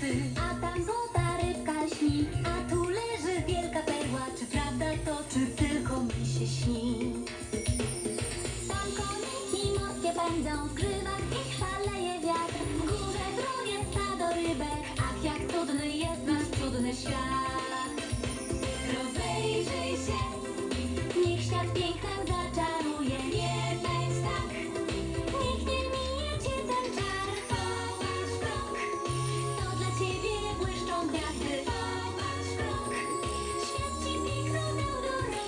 ty. A tam złota rybka śni, a tu leży wielka perła. Czy prawda to, czy tylko mi się śni? Tam koniki morskie pędzą w grzywach, ich szaleje wiatr. W górze drogie stado rybek, ach jak cudny jest nasz cudny świat.